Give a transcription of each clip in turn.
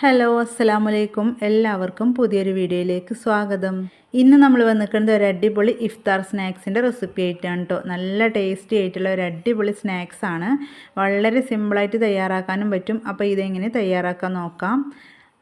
Hello അസ്സലാമലൈക്കും എല്ലാവർക്കും പുതിയൊരു വീഡിയോയിലേക്ക് സ്വാഗതം. ഇന്ന് നമ്മൾ വന്നിരിക്കുന്നത് ഒരു അടിപൊളി ഇഫ്താർ സ്നാക്സിന്റെ റെസിപ്പി ആയിട്ടാണ് കേട്ടോ നല്ല ടേസ്റ്റി ആയിട്ടുള്ള ഒരു അടിപൊളി സ്നാക്സാണ്. വളരെ സിമ്പിളായിട്ട് തയ്യാറാക്കാനും പറ്റും. അപ്പോൾ ഇതെങ്ങനെ തയ്യാറാക്കാൻ നോക്കാം.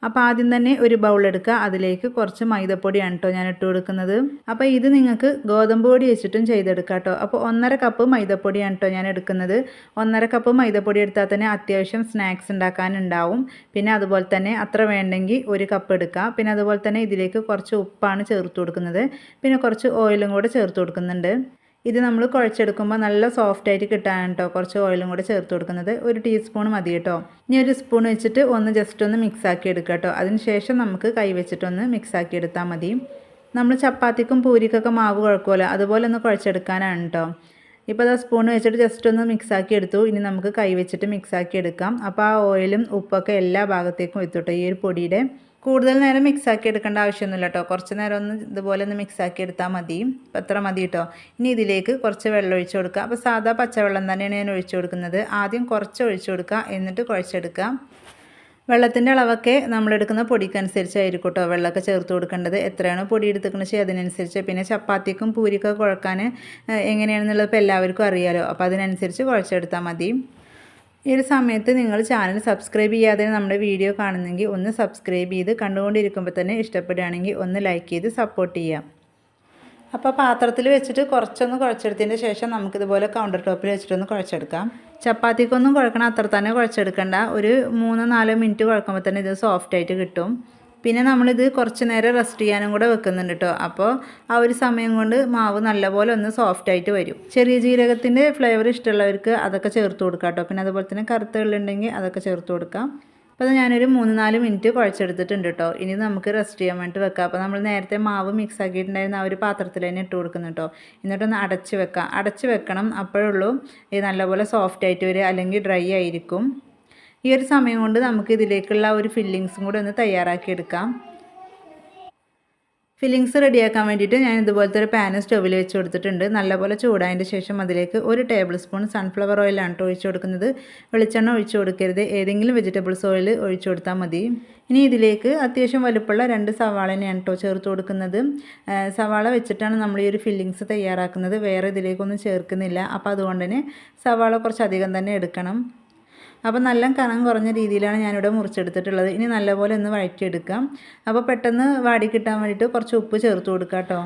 അപ്പോൾ ആദ്യം തന്നെ ഒരു ബൗൾ എടുക്കുക. അതിലേക്ക് കുറച്ച് മൈദപ്പൊടിയാണ് കേട്ടോ ഞാൻ ഇട്ട് കൊടുക്കുന്നത്. അപ്പോൾ ഇത് നിങ്ങൾക്ക് ഗോതമ്പ് പൊടി വെച്ചിട്ടും ചെയ്തെടുക്കാം കേട്ടോ അപ്പോൾ ഒന്നര കപ്പ് മൈദപ്പൊടിയാണ് കേട്ടോ ഞാൻ എടുക്കുന്നത്. ഒന്നര കപ്പ് മൈദപ്പൊടി എടുത്താൽ തന്നെ അത്യാവശ്യം സ്നാക്സ് ഉണ്ടാക്കാനുണ്ടാവും. പിന്നെ അതുപോലെ തന്നെ അത്ര വേണ്ടെങ്കിൽ ഒരു കപ്പ് എടുക്കുക. പിന്നെ അതുപോലെ തന്നെ ഇതിലേക്ക് കുറച്ച് ഉപ്പാണ് ചേർത്ത് കൊടുക്കുന്നത്. പിന്നെ കുറച്ച് ഓയിലും കൂടെ ചേർത്ത് കൊടുക്കുന്നുണ്ട്. ഇത് നമ്മൾ കുഴച്ചെടുക്കുമ്പോൾ നല്ല സോഫ്റ്റ് ആയിട്ട് കിട്ടാൻ കേട്ടോ കുറച്ച് ഓയിലും കൂടെ ചേർത്ത് കൊടുക്കുന്നത്. ഒരു ടീസ്പൂൺ മതി കേട്ടോ ഇനി ഒരു സ്പൂൺ വെച്ചിട്ട് ഒന്ന് ജസ്റ്റ് ഒന്ന് മിക്സ് ആക്കി എടുക്കുക കേട്ടോ അതിനുശേഷം നമുക്ക് കൈ വെച്ചിട്ടൊന്ന് മിക്സ് ആക്കി എടുത്താൽ മതി. നമ്മൾ ചപ്പാത്തിക്കും പൂരിക്കൊക്കെ മാവ് കുഴക്കുമല്ലോ. അതുപോലെ ഒന്ന് കുഴച്ചെടുക്കാനാണ് കേട്ടോ ഇപ്പോൾ അത് സ്പൂൺ വെച്ചിട്ട് ജസ്റ്റ് ഒന്ന് മിക്സ് ആക്കി എടുത്തു. ഇനി നമുക്ക് കൈ വെച്ചിട്ട് മിക്സ് ആക്കി എടുക്കാം. അപ്പോൾ ആ ഓയിലും ഉപ്പൊക്കെ എല്ലാ ഭാഗത്തേക്കും എത്തുട്ടോ ഈ ഒരു പൊടിയുടെ കൂടുതൽ നേരം മിക്സ് ആക്കി എടുക്കേണ്ട ആവശ്യമൊന്നുമില്ല കേട്ടോ കുറച്ച് നേരം ഒന്ന് ഇതുപോലെ ഒന്ന് മിക്സ് ആക്കി എടുത്താൽ മതി. അപ്പോൾ അത്ര മതി കേട്ടോ ഇനി ഇതിലേക്ക് കുറച്ച് വെള്ളം ഒഴിച്ചു കൊടുക്കുക അപ്പോൾ സാധാ പച്ചവെള്ളം തന്നെയാണ് ഞാൻ ഒഴിച്ചു കൊടുക്കുന്നത്. ആദ്യം കുറച്ച് ഒഴിച്ചു കൊടുക്കുക എന്നിട്ട് കുഴച്ചെടുക്കുക വെള്ളത്തിന്റെ അളവൊക്കെ നമ്മളെടുക്കുന്ന പൊടിക്കനുസരിച്ചായിരിക്കും കേട്ടോ വെള്ളമൊക്കെ ചേർത്ത് കൊടുക്കേണ്ടത്. എത്രയാണോ പൊടി എടുത്തുക്കുന്നത് വെച്ചാൽ അതിനനുസരിച്ച്. പിന്നെ ചപ്പാത്തിക്കും പൂരിക്കൊക്കെ കുഴക്കാൻ എങ്ങനെയാണെന്നുള്ളത് ഇപ്പോൾ എല്ലാവർക്കും അറിയാലോ. അപ്പോൾ അതിനനുസരിച്ച് കുഴച്ചെടുത്താൽ മതി. ഈ ഒരു സമയത്ത് നിങ്ങൾ ചാനൽ സബ്സ്ക്രൈബ് ചെയ്യാതെ നമ്മുടെ വീഡിയോ കാണുന്നെങ്കിൽ ഒന്ന് സബ്സ്ക്രൈബ് ചെയ്ത് കണ്ടുകൊണ്ടിരിക്കുമ്പോൾ തന്നെ ഇഷ്ടപ്പെടുകയാണെങ്കിൽ ഒന്ന് ലൈക്ക് ചെയ്ത് സപ്പോർട്ട് ചെയ്യാം. അപ്പോൾ പാത്രത്തിൽ വെച്ചിട്ട് കുറച്ചൊന്ന് കുഴച്ചെടുത്തതിന് ശേഷം നമുക്കിതുപോലെ കൗണ്ടർ ടോപ്പിൽ വെച്ചിട്ടൊന്ന് കുഴച്ചെടുക്കാം. ചപ്പാത്തിക്കൊന്നും കുഴക്കണം അത്ര തന്നെ കുഴച്ചെടുക്കണ്ട. ഒരു മൂന്നോ നാലോ മിനിറ്റ് കുഴക്കുമ്പോൾ തന്നെ ഇത് സോഫ്റ്റായിട്ട് കിട്ടും. പിന്നെ നമ്മളിത് കുറച്ച് നേരം റെസ്റ്റ് ചെയ്യാനും കൂടെ വെക്കുന്നുണ്ട് കേട്ടോ അപ്പോൾ ആ ഒരു സമയം കൊണ്ട് മാവ് നല്ലപോലെ ഒന്ന് സോഫ്റ്റ് ആയിട്ട് വരും. ചെറിയ ജീരകത്തിന്റെ ഫ്ലേവർ ഇഷ്ടമുള്ളവർക്ക് അതൊക്കെ ചേർത്ത് കൊടുക്കാം കേട്ടോ പിന്നെ അതുപോലെ തന്നെ കറുത്ത ഉള്ളുണ്ടെങ്കിൽ അതൊക്കെ ചേർത്ത് കൊടുക്കാം. അപ്പോൾ ഞാനൊരു മൂന്ന് നാല് മിനിറ്റ് കുഴച്ചെടുത്തിട്ടുണ്ട് കേട്ടോ ഇനി നമുക്ക് റെസ്റ്റ് ചെയ്യാൻ വേണ്ടി വെക്കാം. അപ്പോൾ നമ്മൾ നേരത്തെ മാവ് മിക്സ് ആക്കിയിട്ടുണ്ടായിരുന്ന ആ ഒരു പാത്രത്തിൽ തന്നെ ഇട്ട് കൊടുക്കുന്നു കേട്ടോ എന്നിട്ടൊന്ന് അടച്ച് വെക്കാം. അടച്ച് വെക്കണം അപ്പോഴുള്ളൂ. ഇത് നല്ലപോലെ സോഫ്റ്റ് ആയിട്ട് വരിക. അല്ലെങ്കിൽ ഡ്രൈ ആയിരിക്കും. ഈ ഒരു സമയം കൊണ്ട് നമുക്ക് ഇതിലേക്കുള്ള ഒരു ഫില്ലിങ്സും കൂടെ ഒന്ന് തയ്യാറാക്കി എടുക്കാം ഫില്ലിങ്സ് റെഡിയാക്കാൻ വേണ്ടിയിട്ട് ഞാൻ ഇതുപോലത്തെ ഒരു പാന് സ്റ്റൗവിൽ വെച്ച് കൊടുത്തിട്ടുണ്ട്. നല്ലപോലെ ചൂടായതിന്റെ ശേഷം അതിലേക്ക് ഒരു ടേബിൾ സ്പൂൺ സൺഫ്ലവർ ഓയിലാണ് കേട്ടോ ഒഴിച്ച് കൊടുക്കുന്നത്. വെളിച്ചെണ്ണ ഒഴിച്ച് കൊടുക്കരുത്. ഏതെങ്കിലും വെജിറ്റബിൾസ് ഓയിൽ ഒഴിച്ചു കൊടുത്താൽ മതി. ഇനി ഇതിലേക്ക് അത്യാവശ്യം വലുപ്പമുള്ള രണ്ട് സവാള തന്നെയാണ് കേട്ടോ ചേർത്ത് കൊടുക്കുന്നത്. സവാള വെച്ചിട്ടാണ് നമ്മൾ ഈ ഒരു ഫില്ലിങ്സ് തയ്യാറാക്കുന്നത്. വേറെ ഇതിലേക്കൊന്നും ചേർക്കുന്നില്ല. അപ്പോൾ അതുകൊണ്ട് തന്നെ സവാള കുറച്ചധികം തന്നെ എടുക്കണം. അപ്പോൾ നല്ല കനം കുറഞ്ഞ രീതിയിലാണ് ഞാനിവിടെ മുറിച്ചെടുത്തിട്ടുള്ളത്. ഇനി നല്ലപോലെ ഒന്ന് വഴറ്റിയെടുക്കാം. അപ്പോൾ പെട്ടെന്ന് വാടി കിട്ടാൻ വേണ്ടിയിട്ട് കുറച്ച് ഉപ്പ് ചേർത്ത് കൊടുക്കാം കേട്ടോ.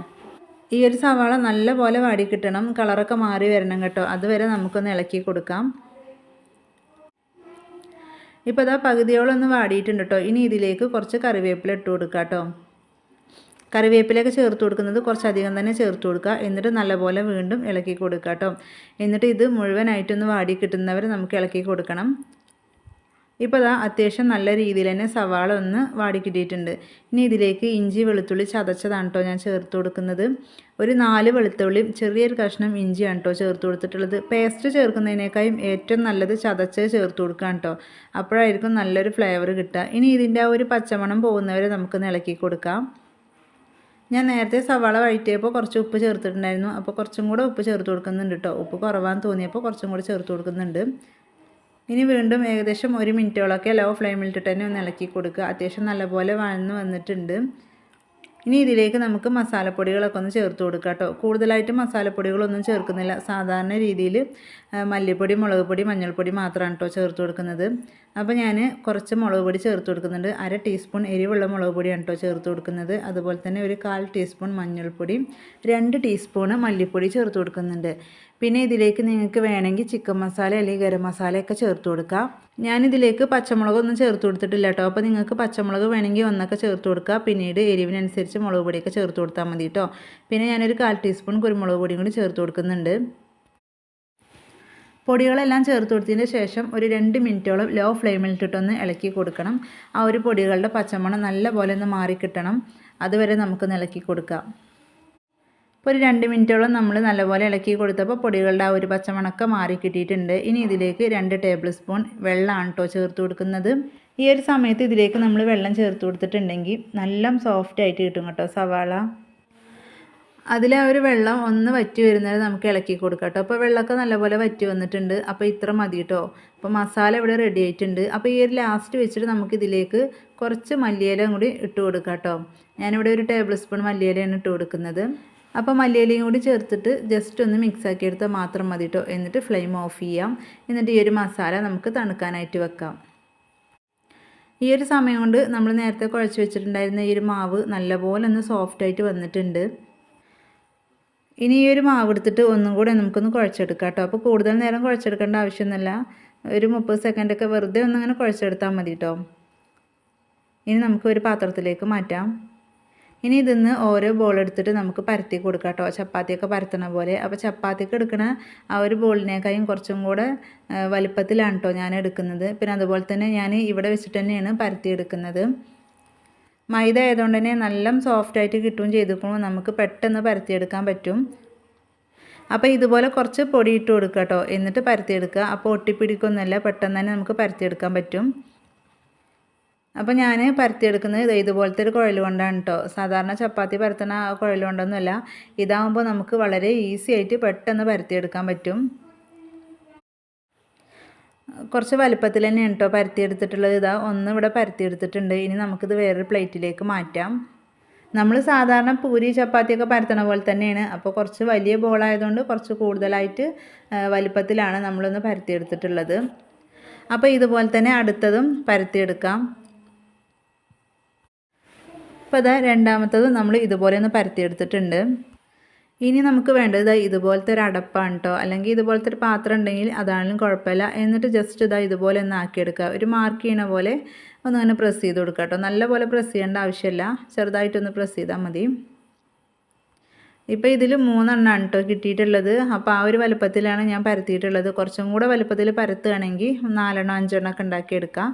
ഈ ഒരു സവാള നല്ലപോലെ വാടി കിട്ടണം. കളറൊക്കെ മാറി വരണം കേട്ടോ. അതുവരെ നമുക്കൊന്ന് ഇളക്കി കൊടുക്കാം. ഇപ്പോൾ അതാ പകുതിയോളം ഒന്ന് വാടിയിട്ടുണ്ട് കേട്ടോ. ഇനി ഇതിലേക്ക് കുറച്ച് കറിവേപ്പില ഇട്ട് കൊടുക്കാം കേട്ടോ. കറിവേപ്പിലൊക്കെ ചേർത്ത് കൊടുക്കുന്നത് കുറച്ചധികം തന്നെ ചേർത്ത് കൊടുക്കുക. എന്നിട്ട് നല്ലപോലെ വീണ്ടും ഇളക്കി കൊടുക്കുക കേട്ടോ എന്നിട്ട് ഇത് മുഴുവനായിട്ടൊന്ന് വാടി കിട്ടുന്നവർ നമുക്ക് ഇളക്കി കൊടുക്കണം. ഇപ്പോൾ അതാ അത്യാവശ്യം നല്ല രീതിയിൽ തന്നെ സവാള ഒന്ന് വാടി കിട്ടിയിട്ടുണ്ട്. ഇനി ഇതിലേക്ക് ഇഞ്ചി വെളുത്തുള്ളി ചതച്ചതാണ് കേട്ടോ ഞാൻ ചേർത്ത് കൊടുക്കുന്നത്. ഒരു നാല് വെളുത്തുള്ളിയും ചെറിയൊരു കഷ്ണം ഇഞ്ചിയാണ് കേട്ടോ ചേർത്ത് കൊടുത്തിട്ടുള്ളത്. പേസ്റ്റ് ചേർക്കുന്നതിനേക്കാളും ഏറ്റവും നല്ലത് ചതച്ച് ചേർത്ത് കൊടുക്കുകയാണ് കേട്ടോ അപ്പോഴായിരിക്കും നല്ലൊരു ഫ്ലേവർ കിട്ടുക. ഇനി ഇതിന്റെ ആ ഒരു പച്ചമണം പോകുന്നവരെ നമുക്ക് ഇളക്കി കൊടുക്കാം. ഞാൻ നേരത്തെ സവാള വഴറ്റിയപ്പോൾ കുറച്ച് ഉപ്പ് ചേർത്തിട്ടുണ്ടായിരുന്നു. അപ്പോൾ കുറച്ചും കൂടെ ഉപ്പ് ചേർത്ത് കൊടുക്കുന്നുണ്ട് കേട്ടോ ഉപ്പ് കുറവാന്ന് തോന്നിയപ്പോൾ കുറച്ചും കൂടെ ചേർത്ത് കൊടുക്കുന്നുണ്ട്. ഇനി വീണ്ടും ഏകദേശം ഒരു മിനിറ്റോളൊക്കെ ലോ ഫ്ലെയിമിലിട്ടിട്ട് തന്നെ ഒന്ന് ഇളക്കി കൊടുക്കുക. അത്യാവശ്യം നല്ലപോലെ വഴന്ന് വന്നിട്ടുണ്ട്. ഇനി ഇതിലേക്ക് നമുക്ക് മസാലപ്പൊടികളൊക്കെ ഒന്ന് ചേർത്ത് കൊടുക്കാം കേട്ടോ. കൂടുതലായിട്ട് മസാലപ്പൊടികളൊന്നും ചേർക്കുന്നില്ല. സാധാരണ രീതിയിൽ മല്ലിപ്പൊടി മുളക് പൊടി മഞ്ഞൾപ്പൊടി മാത്രമാണ് കേട്ടോ ചേർത്ത് കൊടുക്കുന്നത്. അപ്പോൾ ഞാൻ കുറച്ച് മുളക് പൊടി ചേർത്ത് കൊടുക്കുന്നുണ്ട്. അര ടീസ്പൂൺ എരിവുള്ള മുളക് പൊടിയാണ് കേട്ടോ ചേർത്ത് കൊടുക്കുന്നത്. അതുപോലെ തന്നെ ഒരു കാൽ ടീസ്പൂൺ മഞ്ഞൾപ്പൊടി രണ്ട് ടീസ്പൂൺ മല്ലിപ്പൊടി ചേർത്ത് കൊടുക്കുന്നുണ്ട്. പിന്നെ ഇതിലേക്ക് നിങ്ങൾക്ക് വേണമെങ്കിൽ ചിക്കൻ മസാല അല്ലെങ്കിൽ ഗരം മസാലയൊക്കെ ചേർത്ത് കൊടുക്കാം. ഞാനിതിലേക്ക് പച്ചമുളകൊന്നും ചേർത്ത് കൊടുത്തിട്ടില്ല കേട്ടോ. അപ്പോൾ നിങ്ങൾക്ക് പച്ചമുളക് വേണമെങ്കിൽ ഒന്നൊക്കെ ചേർത്ത് കൊടുക്കുക. പിന്നീട് എരിവിനനുസരിച്ച് മുളക് പൊടിയൊക്കെ ചേർത്ത് കൊടുത്താൽ മതി കേട്ടോ. പിന്നെ ഞാനൊരു കാൽ ടീസ്പൂൺ കുരുമുളക് പൊടിയും കൂടി ചേർത്ത് കൊടുക്കുന്നുണ്ട്. പൊടികളെല്ലാം ചേർത്ത് കൊടുത്തതിന് ശേഷം ഒരു രണ്ട് മിനിറ്റോളം ലോ ഫ്ലെയിമിൽ ഇട്ടിട്ടൊന്ന് ഇളക്കി കൊടുക്കണം. ആ ഒരു പൊടികളുടെ പച്ചമണം നല്ല പോലെ ഒന്ന് മാറിക്കിട്ടണം അതുവരെ നമുക്കൊന്ന് ഇളക്കി കൊടുക്കാം. ഇപ്പോൾ ഒരു രണ്ട് മിനിറ്റോളം നമ്മൾ നല്ലപോലെ ഇളക്കി കൊടുത്തപ്പോൾ പൊടികളുടെ ആ ഒരു പച്ചമണക്ക മാറി കിട്ടിയിട്ടുണ്ട്. ഇനി ഇതിലേക്ക് രണ്ട് ടേബിൾ സ്പൂൺ വെള്ളമാണ് കേട്ടോ ചേർത്ത് കൊടുക്കുന്നത്. ഈ ഒരു സമയത്ത് ഇതിലേക്ക് നമ്മൾ വെള്ളം ചേർത്ത് കൊടുത്തിട്ടുണ്ടെങ്കിൽ നല്ല സോഫ്റ്റ് ആയിട്ട് കിട്ടും കേട്ടോ സവാള. അതിൽ ആ ഒരു വെള്ളം ഒന്ന് വറ്റി വരുന്നത് നമുക്ക് ഇളക്കി കൊടുക്കാം കേട്ടോ. അപ്പോൾ വെള്ളമൊക്കെ നല്ലപോലെ വറ്റി വന്നിട്ടുണ്ട്. അപ്പോൾ ഇത്ര മതി കേട്ടോ. അപ്പോൾ മസാല ഇവിടെ റെഡി ആയിട്ടുണ്ട്. അപ്പോൾ ഈ ഒരു ലാസ്റ്റ് വെച്ചിട്ട് നമുക്ക് ഇതിലേക്ക് കുറച്ച് മല്ലിയിലയും കൂടി ഇട്ട് കൊടുക്കാം കേട്ടോ. ഞാനിവിടെ ഒരു ടേബിൾ സ്പൂൺ മല്ലിയിലയാണ് ഇട്ട് കൊടുക്കുന്നത്. അപ്പോൾ മല്ലിയിലയും കൂടി ചേർത്തിട്ട് ജസ്റ്റ് ഒന്ന് മിക്സ് ആക്കി എടുത്താൽ മാത്രം മതി കേട്ടോ എന്നിട്ട് ഫ്ലെയിം ഓഫ് ചെയ്യാം. എന്നിട്ട് ഈ ഒരു മസാല നമുക്ക് തണുക്കാനായിട്ട് വെക്കാം. ഈ ഒരു സമയം കൊണ്ട് നമ്മൾ നേരത്തെ കുഴച്ച് വെച്ചിട്ടുണ്ടായിരുന്ന ഈ ഒരു മാവ് നല്ലപോലെ ഒന്ന് സോഫ്റ്റായിട്ട് വന്നിട്ടുണ്ട്. ഇനി ഈ ഒരു മാവ് എടുത്തിട്ട് ഒന്നും കൂടെ നമുക്കൊന്ന് കുഴച്ചെടുക്കാം കേട്ടോ അപ്പോൾ കൂടുതൽ നേരം കുഴച്ചെടുക്കേണ്ട ആവശ്യമൊന്നുമില്ല. ഒരു മുപ്പത് സെക്കൻഡൊക്കെ വെറുതെ ഒന്നങ്ങനെ കുഴച്ചെടുത്താൽ മതി കേട്ടോ ഇനി നമുക്ക് ഒരു പാത്രത്തിലേക്ക് മാറ്റാം. ഇനി ഇതിന്ന് ഓരോ ബോൾ എടുത്തിട്ട് നമുക്ക് പരത്തി കൊടുക്കാം കേട്ടോ ചപ്പാത്തിയൊക്കെ പരത്തണ പോലെ. അപ്പോൾ ചപ്പാത്തിക്ക് എടുക്കണ ആ ഒരു ബോളിനേക്കായും കുറച്ചും കൂടെ വലുപ്പത്തിലാണ് കേട്ടോ ഞാൻ എടുക്കുന്നത്. പിന്നെ അതുപോലെ തന്നെ ഞാൻ ഇവിടെ വെച്ചിട്ട് തന്നെയാണ് പരത്തി എടുക്കുന്നത്. മൈദ ആയതുകൊണ്ട് തന്നെ നല്ല സോഫ്റ്റായിട്ട് കിട്ടുകയും ചെയ്തിരിക്കുമ്പോൾ നമുക്ക് പെട്ടെന്ന് പരത്തിയെടുക്കാൻ പറ്റും. അപ്പോൾ ഇതുപോലെ കുറച്ച് പൊടി ഇട്ട് കേട്ടോ എന്നിട്ട് പരത്തിയെടുക്കുക അപ്പോൾ ഒട്ടിപ്പിടിക്കൊന്നുമല്ല പെട്ടെന്ന് തന്നെ നമുക്ക് പരത്തിയെടുക്കാൻ പറ്റും. അപ്പോൾ ഞാൻ പരത്തിയെടുക്കുന്നത് ഇത് ഇതുപോലത്തെ ഒരു കുഴൽ കൊണ്ടാണ് കേട്ടോ സാധാരണ ചപ്പാത്തി പരത്തണ കുഴൽ കൊണ്ടൊന്നുമല്ല. ഇതാകുമ്പോൾ നമുക്ക് വളരെ ഈസി ആയിട്ട് പെട്ടെന്ന് പരത്തിയെടുക്കാൻ പറ്റും. കുറച്ച് വലുപ്പത്തിൽ തന്നെയാണ് കേട്ടോ പരത്തിയെടുത്തിട്ടുള്ളത്. ഇതാ ഒന്ന് ഇവിടെ പരത്തിയെടുത്തിട്ടുണ്ട്. ഇനി നമുക്കിത് വേറൊരു പ്ലേറ്റിലേക്ക് മാറ്റാം. നമ്മൾ സാധാരണ പൂരി ചപ്പാത്തിയൊക്കെ പരത്തണ പോലെ തന്നെയാണ്. അപ്പോൾ കുറച്ച് വലിയ ബോളായതുകൊണ്ട് കുറച്ച് കൂടുതലായിട്ട് വലുപ്പത്തിലാണ് നമ്മളൊന്ന് പരത്തിയെടുത്തിട്ടുള്ളത്. അപ്പോൾ ഇതുപോലെ തന്നെ അടുത്തതും പരത്തിയെടുക്കാം. അപ്പോൾ അതാ രണ്ടാമത്തത് നമ്മൾ ഇതുപോലെ ഒന്ന് പരത്തിയെടുത്തിട്ടുണ്ട്. ഇനി നമുക്ക് വേണ്ടത് ഇതാ ഇതുപോലത്തെ ഒരു അടപ്പാണ് കേട്ടോ അല്ലെങ്കിൽ ഇതുപോലത്തെ ഒരു പാത്രം ഉണ്ടെങ്കിൽ അതാണെങ്കിലും കുഴപ്പമില്ല. എന്നിട്ട് ജസ്റ്റ് ഇതാ ഇതുപോലെ ഒന്ന് ആക്കിയെടുക്കുക. ഒരു മാർക്ക് ചെയ്യണ പോലെ ഒന്ന് അങ്ങനെ പ്രസ് ചെയ്ത് കൊടുക്കുക കേട്ടോ നല്ല പോലെ പ്രസ് ചെയ്യേണ്ട ആവശ്യമില്ല. ചെറുതായിട്ടൊന്ന് പ്രസ് ചെയ്താൽ മതി. ഇപ്പോൾ ഇതിൽ മൂന്നെണ്ണമാണ് കേട്ടോ കിട്ടിയിട്ടുള്ളത്. അപ്പോൾ ആ ഒരു വലുപ്പത്തിലാണ് ഞാൻ പരത്തിയിട്ടുള്ളത്. കുറച്ചും കൂടെ വലുപ്പത്തിൽ പരത്തുകയാണെങ്കിൽ നാലെണ്ണം അഞ്ചെണ്ണം ഒക്കെ ഉണ്ടാക്കിയെടുക്കാം.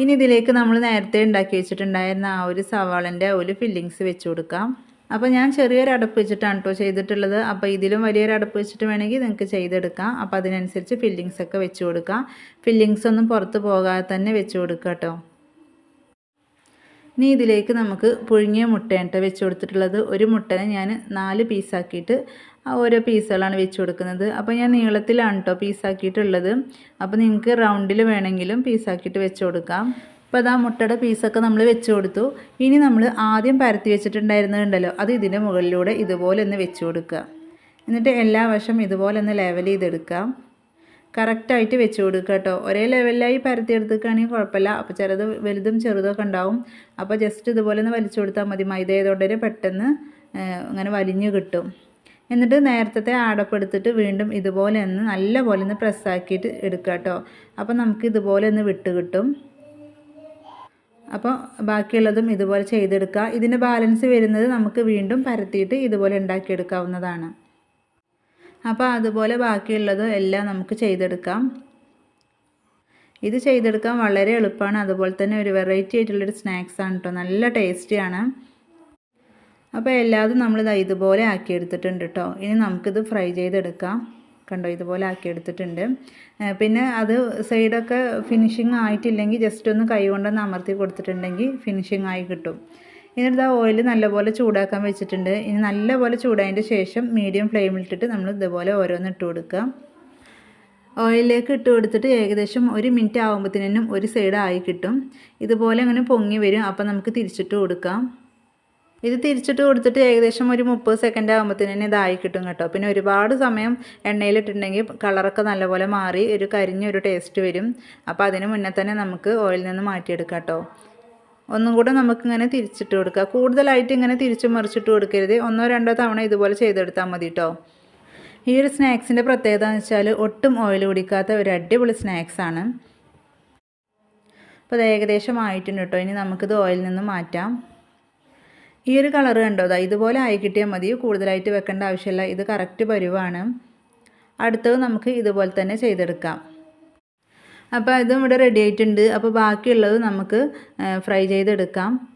ഇനി ഇതിലേക്ക് നമ്മൾ നേരത്തെ ഉണ്ടാക്കി വെച്ചിട്ടുണ്ടായിരുന്ന ആ ഒരു സവാളന്റെ ഒരു ഫില്ലിങ്സ് വെച്ച് കൊടുക്കാം. അപ്പോൾ ഞാൻ ചെറിയൊരു അടപ്പ് വെച്ചിട്ടാണ് കേട്ടോ ചെയ്തിട്ടുള്ളത്. അപ്പോൾ ഇതിലും വലിയൊരു അടപ്പ് വെച്ചിട്ട് വേണമെങ്കിൽ നിങ്ങൾക്ക് ചെയ്തെടുക്കാം. അപ്പോൾ അതിനനുസരിച്ച് ഫില്ലിങ്സ് ഒക്കെ വെച്ച് കൊടുക്കാം. ഫില്ലിങ്സ് ഒന്നും പുറത്ത് പോകാതെ തന്നെ വെച്ച് കൊടുക്കുക കേട്ടോ ഇനി ഇതിലേക്ക് നമുക്ക് പുഴുങ്ങിയ മുട്ടയാണ് വെച്ച് കൊടുത്തിട്ടുള്ളത്. ഒരു മുട്ടനെ ഞാൻ നാല് പീസാക്കിയിട്ട് ഓരോ പീസുകളാണ് വെച്ച് കൊടുക്കുന്നത്. അപ്പോൾ ഞാൻ നീളത്തിലാണ് കേട്ടോ പീസാക്കിയിട്ടുള്ളത്. അപ്പോൾ നിങ്ങൾക്ക് റൗണ്ടിൽ വേണമെങ്കിലും പീസാക്കിയിട്ട് വെച്ച് കൊടുക്കാം. അപ്പോൾ അതാ മുട്ടയുടെ പീസൊക്കെ നമ്മൾ വെച്ച് കൊടുത്തു. ഇനി നമ്മൾ ആദ്യം പരത്തി വെച്ചിട്ടുണ്ടായിരുന്നുണ്ടല്ലോ അത് ഇതിന്റെ മുകളിലൂടെ ഇതുപോലെ ഒന്ന് വെച്ച് കൊടുക്കുക. എന്നിട്ട് എല്ലാ വശം ഇതുപോലെ ഒന്ന് ലെവൽ ചെയ്തെടുക്കാം. കറക്റ്റായിട്ട് വെച്ച് കൊടുക്കുക കേട്ടോ ഒരേ ലെവലിലായി പരത്തി എടുത്തിക്കുകയാണെങ്കിൽ കുഴപ്പമില്ല. അപ്പോൾ ചിലത് വലുതും ചെറുതൊക്കെ ഉണ്ടാവും. അപ്പോൾ ജസ്റ്റ് ഇതുപോലെ ഒന്ന് വലിച്ചു കൊടുത്താൽ മതി. മൈദ ആയതുകൊണ്ട് പെട്ടെന്ന് അങ്ങനെ വലിഞ്ഞു കിട്ടും. എന്നിട്ട് നേരത്തെ ആടപ്പെടുത്തിട്ട് വീണ്ടും ഇതുപോലെ ഒന്ന് നല്ല പോലെ ഒന്ന് പ്രസ്സാക്കിയിട്ട് എടുക്കുക കേട്ടോ അപ്പോൾ നമുക്ക് ഇതുപോലെ ഒന്ന് വിട്ട് കിട്ടും. അപ്പോൾ ബാക്കിയുള്ളതും ഇതുപോലെ ചെയ്തെടുക്കുക ഇതിന്റെ ബാലൻസ് വരുന്നത് നമുക്ക് വീണ്ടും പരത്തിയിട്ട് ഇതുപോലെ ഉണ്ടാക്കിയെടുക്കാവുന്നതാണ്. അപ്പോൾ അതുപോലെ ബാക്കിയുള്ളതും എല്ലാം നമുക്ക് ചെയ്തെടുക്കാം. ഇത് ചെയ്തെടുക്കാൻ വളരെ എളുപ്പമാണ് അതുപോലെ തന്നെ ഒരു വെറൈറ്റി ആയിട്ടുള്ളൊരു സ്നാക്സാണ് കേട്ടോ നല്ല ടേസ്റ്റിയാണ് അപ്പോൾ എല്ലാതും നമ്മൾ ഇതുപോലെ ആക്കിയെടുത്തിട്ടുണ്ട് കേട്ടോ ഇനി നമുക്കിത് ഫ്രൈ ചെയ്തെടുക്കാം. കണ്ടോ ഇതുപോലെ ആക്കിയെടുത്തിട്ടുണ്ട്. പിന്നെ അത് സൈഡൊക്കെ ഫിനിഷിങ് ആയിട്ടില്ലെങ്കിൽ ജസ്റ്റ് ഒന്ന് കൈ കൊണ്ടൊന്ന് അമർത്തി കൊടുത്തിട്ടുണ്ടെങ്കിൽ ഫിനിഷിങ് ആയി കിട്ടും. എന്നിട്ട് ആ ഓയിൽ നല്ലപോലെ ചൂടാക്കാൻ വെച്ചിട്ടുണ്ട്. ഇനി നല്ലപോലെ ചൂടായതിന്റെ ശേഷം മീഡിയം ഫ്ലെയിമിലിട്ടിട്ട് നമ്മൾ ഇതുപോലെ ഓരോന്ന് ഇട്ട് കൊടുക്കുക ഓയിലിലേക്ക് ഇട്ട് കൊടുത്തിട്ട് ഏകദേശം ഒരു മിനിറ്റ് ആകുമ്പോഴത്തേനും ഒരു സൈഡ് ആയി കിട്ടും. ഇതുപോലെ അങ്ങനെ പൊങ്ങി വരും. അപ്പോൾ നമുക്ക് തിരിച്ചിട്ട് കൊടുക്കാം. ഇത് തിരിച്ചിട്ട് കൊടുത്തിട്ട് ഏകദേശം ഒരു മുപ്പത് സെക്കൻഡ് ആകുമ്പോഴത്തേന് ഇതായി കിട്ടും കേട്ടോ. പിന്നെ ഒരുപാട് സമയം എണ്ണയിലിട്ടുണ്ടെങ്കിൽ കളറൊക്കെ നല്ലപോലെ മാറി ഒരു കരിഞ്ഞൊരു ടേസ്റ്റ് വരും. അപ്പോൾ അതിന് മുന്നേ തന്നെ നമുക്ക് ഓയിലിൽ നിന്ന് മാറ്റിയെടുക്കാം കേട്ടോ. ഒന്നും കൂടെ നമുക്കിങ്ങനെ തിരിച്ചിട്ട് കൊടുക്കുക കൂടുതലായിട്ട് ഇങ്ങനെ തിരിച്ചു മറിച്ചിട്ട് കൊടുക്കരുത്. ഒന്നോ രണ്ടോ തവണ ഇതുപോലെ ചെയ്തെടുത്താൽ മതി കേട്ടോ. ഈ ഒരു സ്നാക്സിന്റെ പ്രത്യേകത എന്ന് വെച്ചാൽ ഒട്ടും ഓയിൽ കുടിക്കാത്ത ഒരു അടിപൊളി സ്നാക്സാണ് അപ്പോൾ അത് ഏകദേശം ആയിട്ടുണ്ട് കേട്ടോ. ഇനി നമുക്കിത് ഓയിലിൽ നിന്ന് മാറ്റാം. ഈ ഒരു കളർ കണ്ടോ? അതാ ഇതുപോലെ ആയി കിട്ടിയാൽ മതി. കൂടുതലായിട്ട് വെക്കേണ്ട ആവശ്യമില്ല. ഇത് കറക്റ്റ് പരുവാണ്. അടുത്തത് നമുക്ക് ഇതുപോലെ തന്നെ ചെയ്തെടുക്കാം. അപ്പോൾ ഇതും ഇവിടെ റെഡി ആയിട്ടുണ്ട്. അപ്പോൾ ബാക്കിയുള്ളത് നമുക്ക് ഫ്രൈ ചെയ്തെടുക്കാം.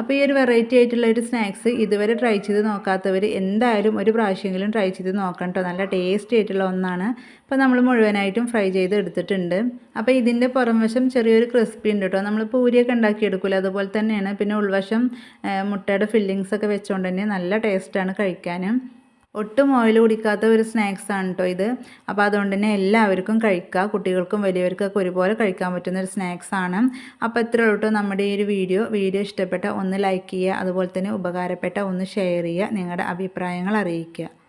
അപ്പോൾ ഈ ഒരു വെറൈറ്റി ആയിട്ടുള്ള ഒരു സ്നാക്സ് ഇതുവരെ ട്രൈ ചെയ്ത് നോക്കാത്തവർ എന്തായാലും ഒരു പ്രാവശ്യമെങ്കിലും ട്രൈ ചെയ്ത് നോക്കണം കേട്ടോ നല്ല ടേസ്റ്റി ആയിട്ടുള്ള ഒന്നാണ്. അപ്പോൾ നമ്മൾ മുഴുവനായിട്ടും ഫ്രൈ ചെയ്ത് എടുത്തിട്ടുണ്ട്. അപ്പോൾ ഇതിന്റെ പുറംവശം ചെറിയൊരു ക്രിസ്പി ഉണ്ട് കേട്ടോ നമ്മൾ പൂരിയൊക്കെ ഉണ്ടാക്കിയെടുക്കില്ല അതുപോലെ തന്നെയാണ്. പിന്നെ ഉൾവശം മുട്ടയുടെ ഫില്ലിങ്സൊക്കെ വെച്ചുകൊണ്ട് തന്നെ നല്ല ടേസ്റ്റാണ് കഴിക്കാനും. ഒട്ടും ഓയിൽ കുടിക്കാത്ത ഒരു സ്നാക്സ് ആണ് കേട്ടോ ഇത്. അപ്പോൾ അതുകൊണ്ട് തന്നെ എല്ലാവർക്കും കഴിക്കുക കുട്ടികൾക്കും വലിയവർക്കൊക്കെ ഒരുപോലെ കഴിക്കാൻ പറ്റുന്ന ഒരു സ്നാക്സ് ആണ്. അപ്പോൾ ഇത്ര ഉള്ളൂട്ടോ നമ്മുടെ ഈ ഒരു വീഡിയോ വീഡിയോ ഇഷ്ടപ്പെട്ട ഒന്ന് ലൈക്ക് ചെയ്യുക അതുപോലെ തന്നെ ഉപകാരപ്പെട്ട ഒന്ന് ഷെയർ ചെയ്യുക നിങ്ങളുടെ അഭിപ്രായങ്ങൾ അറിയിക്കുക.